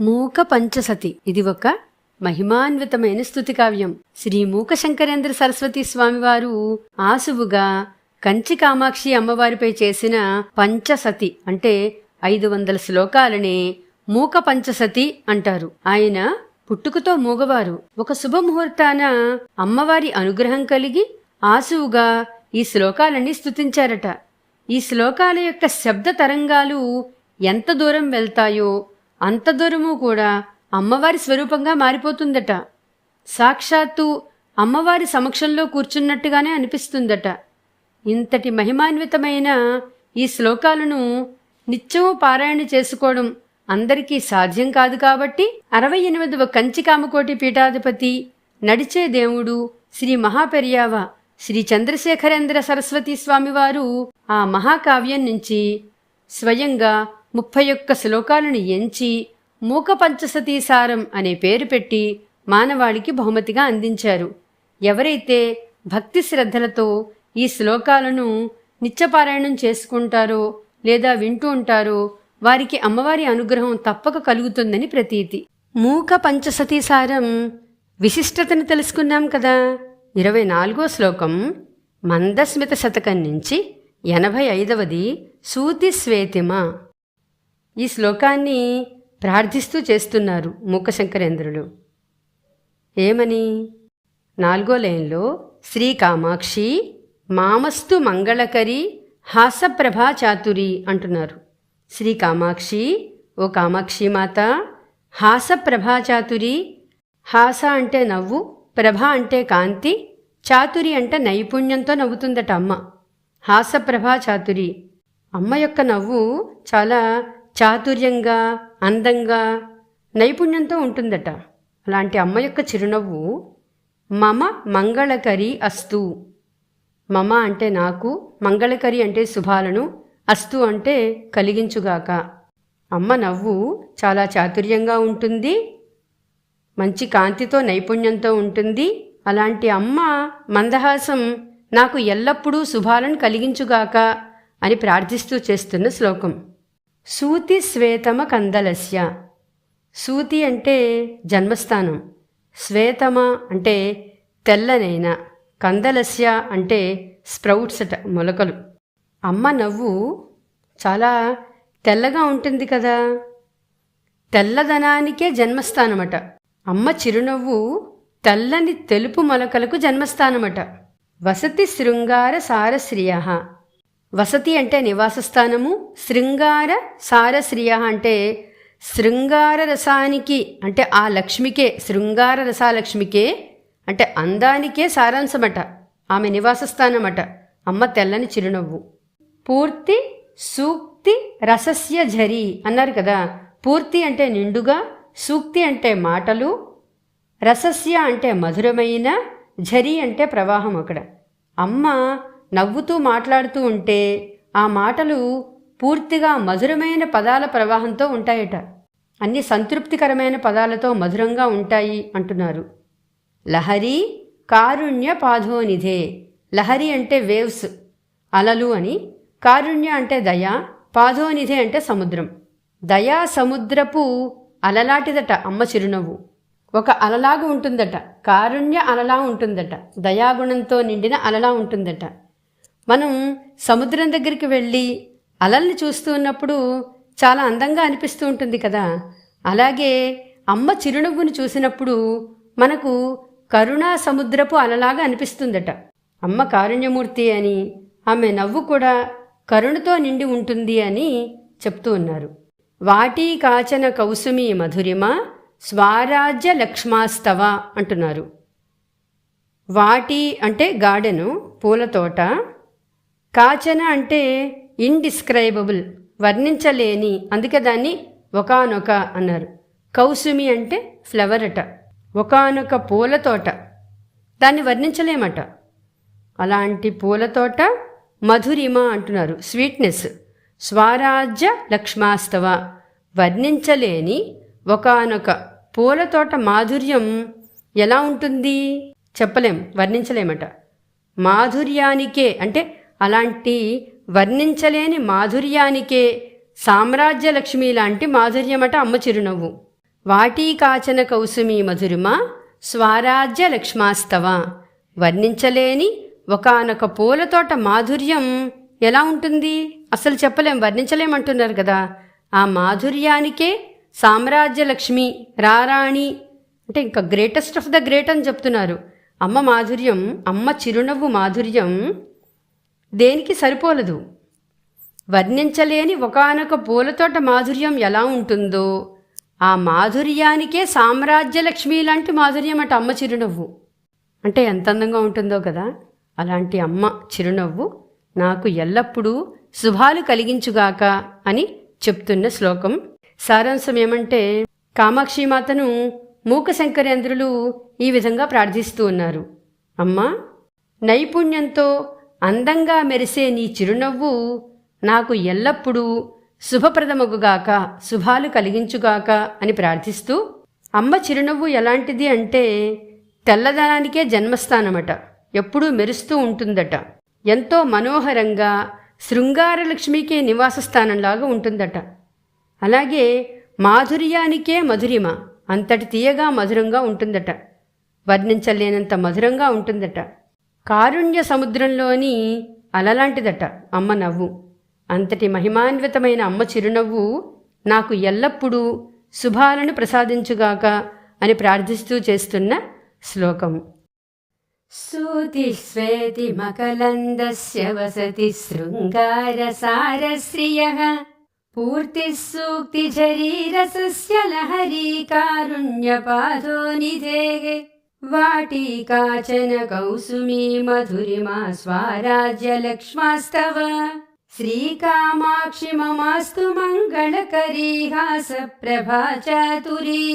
మూక పంచసతి ఇది ఒక మహిమాన్వితమైన స్థుతి కావ్యం. శ్రీ మూక శంకరేంద్ర సరస్వతి స్వామివారు ఆసువుగా కంచి కామాక్షి అమ్మవారిపై చేసిన పంచసతి అంటే ఐదు వందల శ్లోకాలనే మూక పంచసతి అంటారు. ఆయన పుట్టుకతో మూగవారు. ఒక శుభముహూర్తాన అమ్మవారి అనుగ్రహం కలిగి ఆసువుగా ఈ శ్లోకాలన్నీ స్తుతించారట. ఈ శ్లోకాల యొక్క శబ్ద తరంగాలు ఎంత దూరం వెళ్తాయో అంత దూరము కూడా అమ్మవారి స్వరూపంగా మారిపోతుందట. సాక్షాత్తు అమ్మవారి సమక్షంలో కూర్చున్నట్టుగానే అనిపిస్తుందట. ఇంతటి మహిమాన్వితమైన ఈ శ్లోకాలను నిత్యము పారాయణ చేసుకోవడం అందరికీ సాధ్యం కాదు కాబట్టి అరవై ఎనిమిదవ కంచికామకోటి పీఠాధిపతి నడిచే దేవుడు శ్రీ మహాపెరియావ శ్రీ చంద్రశేఖరేంద్ర సరస్వతి స్వామివారు ఆ మహాకావ్యం నుంచి స్వయంగా ముప్పై ఒక్క శ్లోకాలను ఎంచి మూక పంచసతీసారం అనే పేరు పెట్టి మానవాళికి బహుమతిగా అందించారు. ఎవరైతే భక్తి శ్రద్ధలతో ఈ శ్లోకాలను నిత్యపారాయణం చేసుకుంటారో లేదా వింటూ ఉంటారో వారికి అమ్మవారి అనుగ్రహం తప్పక కలుగుతుందని ప్రతీతి. మూక పంచసతీసారం విశిష్టతను తెలుసుకున్నాం కదా. ఇరవై నాలుగో శ్లోకం మందస్మిత శతకం నుంచి ఎనభై ఐదవది సూతి స్వేతిమ. ఈ శ్లోకాన్ని ప్రార్థిస్తూ చేస్తున్నారు మూకశంకరేంద్రులు. ఏమని? నాలుగో లైన్లో శ్రీ కామాక్షి మామస్తు మంగళకరి హాసప్రభా చాతురి అంటున్నారు. శ్రీ కామాక్షి ఓ కామాక్షి మాత హాసప్రభా చాతురి హాస అంటే నవ్వు ప్రభ అంటే కాంతి చాతురి అంటే నైపుణ్యంతో నవ్వుతుందట అమ్మ. హాసప్రభా చాతురి. అమ్మ యొక్క నవ్వు చాలా చాతుర్యంగా అందంగా నైపుణ్యంతో ఉంటుందట. అలాంటి అమ్మ యొక్క చిరునవ్వు మమ మంగళకరి అస్తు. మమ అంటే నాకు మంగళకరి అంటే శుభాలను అస్తు అంటే కలిగించుగాక. అమ్మ నవ్వు చాలా చాతుర్యంగా ఉంటుంది మంచి కాంతితో నైపుణ్యంతో ఉంటుంది. అలాంటి అమ్మ మందహాసం నాకు ఎల్లప్పుడూ శుభాలను కలిగించుగాక అని ప్రార్థిస్తూ చేస్తున్న శ్లోకం. సూతి శ్వేతమ కందలస్య. సూతి అంటే జన్మస్థానం. శ్వేతమ అంటే తెల్లనైన కందలస్య అంటే స్ప్రౌట్స్ అట మొలకలు. అమ్మ నవ్వు చాలా తెల్లగా ఉంటుంది కదా. తెల్లదనానికే జన్మస్థానమట. అమ్మ చిరునవ్వు తెల్లని తెలుపు మొలకలకు జన్మస్థానమట. వసతి శృంగార సారశ్రియ వసతి అంటే నివాసస్థానము శృంగార సారశ్రియ అంటే శృంగార రసానికి అంటే ఆ లక్ష్మికే శృంగార రసాలక్ష్మికే అంటే అందానికే సారాంశమట. ఆమె నివాసస్థానమట. అమ్మ తెల్లని చిరునవ్వు. పూర్తి సూక్తి రసస్య ఝరి అన్నారు కదా. పూర్తి అంటే నిండుగా సూక్తి అంటే మాటలు రసస్య అంటే మధురమైన ఝరి అంటే ప్రవాహం అక్కడ. అమ్మ నవ్వుతూ మాట్లాడుతూ ఉంటే ఆ మాటలు పూర్తిగా మధురమైన పదాల ప్రవాహంతో ఉంటాయట. అన్ని సంతృప్తికరమైన పదాలతో మధురంగా ఉంటాయి అంటున్నారు. లహరి కారుణ్య పాధోనిధే. లహరి అంటే వేవ్స్ అలలు అని. కారుణ్య అంటే దయ పాధోనిధే అంటే సముద్రం. దయా సముద్రపు అలలాటిదట అమ్మ చిరునవ్వు. ఒక అలలాగా ఉంటుందట. కారుణ్య అలలా ఉంటుందట. దయాగుణంతో నిండిన అలలా ఉంటుందట. మనం సముద్రం దగ్గరికి వెళ్ళి అలల్ని చూస్తూ ఉన్నప్పుడు చాలా అందంగా అనిపిస్తూ ఉంటుంది కదా. అలాగే అమ్మ చిరునవ్వుని చూసినప్పుడు మనకు కరుణా సముద్రపు అలలాగా అనిపిస్తుందట. అమ్మ కారుణ్యమూర్తి అని ఆమె నవ్వు కూడా కరుణతో నిండి ఉంటుంది అని చెప్తూ ఉన్నారు. వాటీ కాచన కౌసుమి మధురిమ స్వారాజ్య లక్ష్మాస్తవ అంటున్నారు. వాటి అంటే గార్డెను పూల తోట కాచన అంటే ఇండిస్క్రైబుల్ వర్ణించలేని అందుకే దాన్ని ఒకానొక అన్నారు. కౌసుమి అంటే ఫ్లవర్ అట ఒకానొక పూల తోట దాన్ని వర్ణించలేమట. అలాంటి పూల తోట మధురిమ అంటున్నారు స్వీట్నెస్ స్వరాజ్య లక్ష్మాస్తవ వర్ణించలేని ఒకానొక పూల తోట మాధుర్యం ఎలా ఉంటుంది? చెప్పలేం వర్ణించలేమట. మాధుర్యానికే అంటే అలాంటి వర్ణించలేని మాధుర్యానికే సామ్రాజ్యలక్ష్మి లాంటి మాధుర్యమట అమ్మ చిరునవ్వు. వాటీకాచన కౌసుమీ మధురిమ? స్వారాజ్య లక్ష్మాస్తవ? వర్ణించలేని ఒకానొక పూలతోట మాధుర్యం ఎలా ఉంటుంది? అసలు చెప్పలేం వర్ణించలేమంటున్నారు కదా. ఆ మాధుర్యానికే సామ్రాజ్యలక్ష్మి రారాణి అంటే ఇంకా గ్రేటెస్ట్ ఆఫ్ ద గ్రేట్ అని చెప్తున్నారు. అమ్మ మాధుర్యం అమ్మ చిరునవ్వు మాధుర్యం దేనికి సరిపోలదు? వర్ణించలేని ఒకానొక పూలతోట మాధుర్యం ఎలా ఉంటుందో ఆ మాధుర్యానికే సామ్రాజ్యలక్ష్మి లాంటి మాధుర్యం అట అమ్మ చిరునవ్వు. అంటే ఎంత అందంగా ఉంటుందో కదా అలాంటి అమ్మ చిరునవ్వు నాకు ఎల్లప్పుడూ శుభాలు కలిగించుగాక అని చెప్తున్న శ్లోకం. సారాంశం ఏమంటే కామాక్షిమాతను మూక శంకరేంద్రులు ఈ విధంగా ప్రార్థిస్తూ ఉన్నారు. అమ్మా నైపుణ్యంతో అందంగా మెరిసే నీ చిరునవ్వు నాకు ఎల్లప్పుడూ శుభప్రదమగుగాక శుభాలు కలిగించుగాక అని ప్రార్థిస్తూ అమ్మ చిరునవ్వు ఎలాంటిది అంటే తెల్లదనానికే జన్మస్థానమట ఎప్పుడూ మెరుస్తూ ఉంటుందట. ఎంతో మనోహరంగా శృంగారలక్ష్మికే నివాస స్థానంలాగా ఉంటుందట. అలాగే మాధుర్యానికే మధురిమ అంతటి తీయగా మధురంగా ఉంటుందట. వర్ణించలేనంత మధురంగా ఉంటుందట. కారుణ్య సముద్రంలోని అలలాంటిదట అమ్మ నవ్వు అంతటి మహిమాన్వితమైన అమ్మ చిరునవ్వు నాకు ఎల్లప్పుడూ శుభాలను ప్రసాదించుగాక అని ప్రార్థిస్తూ చేస్తున్న శ్లోకం सूतिस्वेति मकलन्दस्य वसति शृङ्गारसारश्रियः पूर्तिः सूक्तिझरीरसस्य लहरी कारुण्यपादो निधेः वाटीकाचन कौसुमी मधुरिमा स्वाराज्यलक्ष्मास्तव श्रीकामाक्षि ममास्तु मङ्गलकरी हासप्रभा चातुरी